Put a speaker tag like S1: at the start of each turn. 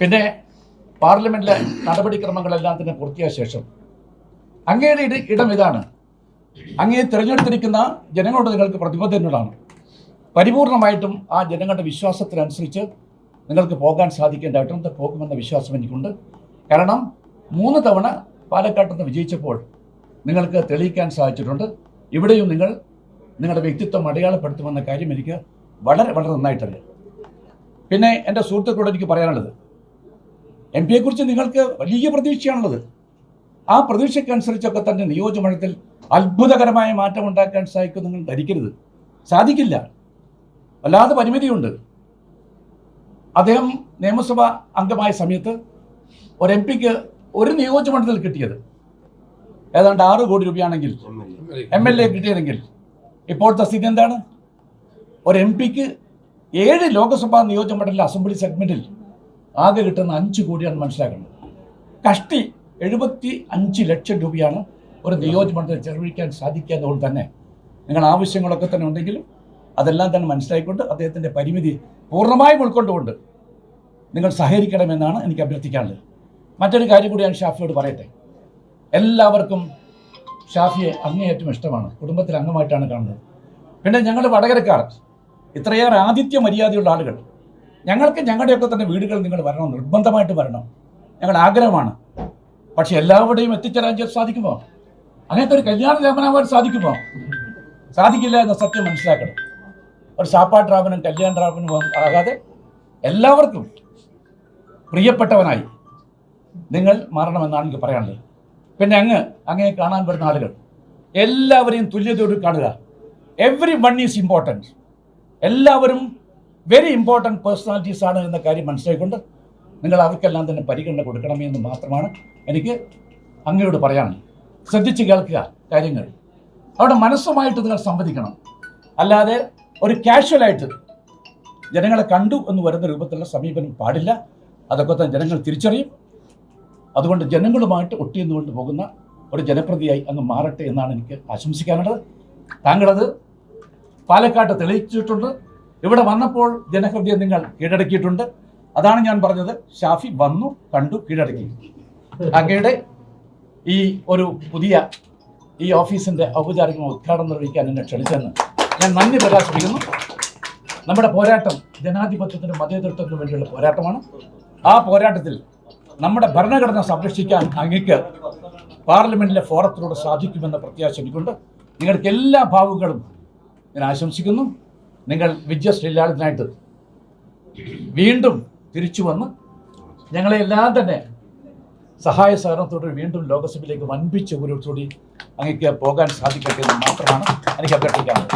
S1: പിന്നെ പാർലമെന്റിലെ നടപടിക്രമങ്ങളെല്ലാം തന്നെ പൂർത്തിയായ ശേഷം അങ്ങയുടെ ഇട- ഇതാണ്. അങ്ങേ തിരഞ്ഞെടുത്തിരിക്കുന്ന ജനങ്ങളോട് നിങ്ങൾക്ക് പ്രതിബദ്ധതയോടാണ് പരിപൂർണമായിട്ടും ആ ജനങ്ങളുടെ വിശ്വാസത്തിനനുസരിച്ച് നിങ്ങൾക്ക് പോകാൻ സാധിക്കേണ്ടതായിട്ടുണ്ട് പോകുമെന്ന വിശ്വാസം എനിക്കുണ്ട്. കാരണം മൂന്ന് തവണ പാലക്കാട്ടിൽ നിന്ന് വിജയിച്ചപ്പോൾ നിങ്ങൾക്ക് തെളിയിക്കാൻ സാധിച്ചിട്ടുണ്ട്. ഇവിടെയും നിങ്ങൾ നിങ്ങളുടെ വ്യക്തിത്വം അടയാളപ്പെടുത്തുമെന്ന കാര്യം എനിക്ക് വളരെ വളരെ നന്നായിട്ടറിയാം പിന്നെ എന്റെ സുഹൃത്തുക്കളോട് എനിക്ക് പറയാനുള്ളത്. എം പിയെക്കുറിച്ച് നിങ്ങൾക്ക് വലിയ പ്രതീക്ഷയാണുള്ളത്. ആ പ്രതീക്ഷയ്ക്കനുസരിച്ചൊക്കെ തന്നെ നിയോജകമണ്ഡലത്തിൽ അത്ഭുതകരമായ മാറ്റം ഉണ്ടാക്കാൻ സാധിക്കും നിങ്ങൾ ധരിക്കരുത്. സാധിക്കില്ല. വല്ലാതെ പരിമിതിയുണ്ട്. അദ്ദേഹം നിയമസഭ അംഗമായ സമയത്ത് ഒരു എം പിക്ക് ഒരു നിയോജകമണ്ഡലത്തിൽ കിട്ടിയത്. ഏതാണ്ട് ആറ് കോടി രൂപയാണെങ്കിൽ എം എൽ എ കിട്ടിയതെങ്കിൽ ഇപ്പോഴത്തെ സ്ഥിതി എന്താണ്? ഒരു എം പിക്ക് ഏഴ് ലോക്സഭാ നിയോജകമണ്ഡല അസംബ്ലി സെഗ്മെന്റിൽ ആകെ കിട്ടുന്ന അഞ്ച് കോടിയാണ് മനസ്സിലാക്കുന്നത്. കഷ്ടി എഴുപത്തി അഞ്ച് ലക്ഷം രൂപയാണ് ഒരു നിയോജകമണ്ഡലത്തിൽ ചെലവഴിക്കാൻ സാധിക്കാത്തതുകൊണ്ട് തന്നെ. നിങ്ങൾ ആവശ്യങ്ങളൊക്കെ തന്നെ ഉണ്ടെങ്കിലും അതെല്ലാം തന്നെ മനസ്സിലായിക്കൊണ്ട് അദ്ദേഹത്തിന്റെ പരിമിതി പൂർണമായും ഉൾക്കൊണ്ടുകൊണ്ട് നിങ്ങൾ സഹകരിക്കണമെന്നാണ് എനിക്ക് അഭ്യർത്ഥിക്കാനുള്ളത്. മറ്റൊരു കാര്യം കൂടി ഞാൻ ഷാഫിയോട് പറയട്ടെ. എല്ലാവർക്കും ഷാഫിയെ അങ്ങേയറ്റം ഇഷ്ടമാണ്. കുടുംബത്തിൽ അംഗമായിട്ടാണ് കാണുന്നത്. പിന്നെ ഞങ്ങൾ വടകരക്കാർ ഇത്രയേറെ ആതിഥ്യ മര്യാദയുള്ള ആളുകൾ. ഞങ്ങൾക്ക് ഞങ്ങളുടെയൊക്കെ തന്നെ വീടുകൾ നിങ്ങൾ വരണം നിർബന്ധമായിട്ട് വരണം. ഞങ്ങളുടെ ആഗ്രഹമാണ്. പക്ഷെ എല്ലാവരുടെയും എത്തിച്ചേരാൻ സാധിക്കുമോ? അങ്ങനത്തെ ഒരു കല്യാണ രാമനാവാൻ സാധിക്കുമോ? സാധിക്കില്ല എന്ന സത്യം മനസ്സിലാക്കണം. ഒരു സാപ്പാട്ട് രാമനും കല്യാണ രാമനും ആകാതെ എല്ലാവർക്കും പ്രിയപ്പെട്ടവനായി നിങ്ങൾ മാറണമെന്നാണ് എനിക്ക് പറയാനുള്ളത്. പിന്നെ അങ്ങ് അങ്ങനെ കാണാൻ വരുന്ന ആളുകൾ. എല്ലാവരെയും തുല്യതയോട് കാണുക. എവ്രി വൺ ഈസ് ഇമ്പോർട്ടന്റ് എല്ലാവരും വെരി ഇമ്പോർട്ടന്റ് പേഴ്സണാലിറ്റീസ് ആണ് എന്ന കാര്യം മനസ്സിലാക്കിക്കൊണ്ട് നിങ്ങൾ അവർക്കെല്ലാം തന്നെ പരിഗണന കൊടുക്കണമെന്ന് മാത്രമാണ് എനിക്ക് അങ്ങയോട് പറയാനുള്ളത്. ശ്രദ്ധിച്ച് കേൾക്കുക കാര്യങ്ങൾ. അവിടെ മനസ്സുമായിട്ട് നിങ്ങൾ സംവദിക്കണം. അല്ലാതെ ഒരു കാഷ്വലായിട്ട് ജനങ്ങളെ കണ്ടു എന്ന് വരുന്ന രൂപത്തിലുള്ള സമീപനം പാടില്ല. അതൊക്കെ തന്നെ ജനങ്ങൾ തിരിച്ചറിയും. അതുകൊണ്ട് ജനങ്ങളുമായിട്ട് ഒട്ടിയെന്നുകൊണ്ട് പോകുന്ന ഒരു ജനപ്രതിയായി അങ്ങ് മാറട്ടെ എന്നാണ് എനിക്ക് ആശംസിക്കാനുള്ളത്. താങ്കളത് പാലക്കാട്ട് തെളിയിച്ചിട്ടുണ്ട്. ഇവിടെ വന്നപ്പോൾ ജനഹൃദയം നിങ്ങൾ കീഴടക്കിയിട്ടുണ്ട്. അതാണ് ഞാൻ പറഞ്ഞത്. ഷാഫി വന്നു കണ്ടു കീഴടക്കി. അങ്ങയുടെ ഈ ഒരു പുതിയ ഈ ഓഫീസിന്റെ ഔപചാരിക ഉദ്ഘാടനം നിർവഹിക്കാൻ എന്നെ ക്ഷണിച്ചെന്ന് ഞാൻ നന്ദി പ്രകാശിപ്പിക്കുന്നു. നമ്മുടെ പോരാട്ടം ജനാധിപത്യത്തിനും മതേതൃത്വത്തിനും വേണ്ടിയുള്ള പോരാട്ടമാണ്. ആ പോരാട്ടത്തിൽ നമ്മുടെ ഭരണഘടന സംരക്ഷിക്കാൻ അങ്ങക്ക് പാർലമെന്റിലെ ഫോറത്തിലൂടെ സാധിക്കുമെന്ന പ്രത്യാശ എനിക്കുണ്ട്. നിങ്ങൾക്ക് എല്ലാ ഭാവുകളും ഞാൻ ആശംസിക്കുന്നു. നിങ്ങൾ വിദ്യാശ്രീലാളിതനായിട്ട് വീണ്ടും തിരിച്ചു വന്ന് ഞങ്ങളെല്ലാം തന്നെ സഹായ സഹകരണത്തോടെ വീണ്ടും ലോകസഭയിലേക്ക് വൻപിച്ച ഒരു കൂടി അങ്ങേക്ക് പോകാൻ സാധിക്കട്ടെ എന്ന് മാത്രമാണ് എനിക്ക് അഭ്യർത്ഥിക്കാനുള്ളത്.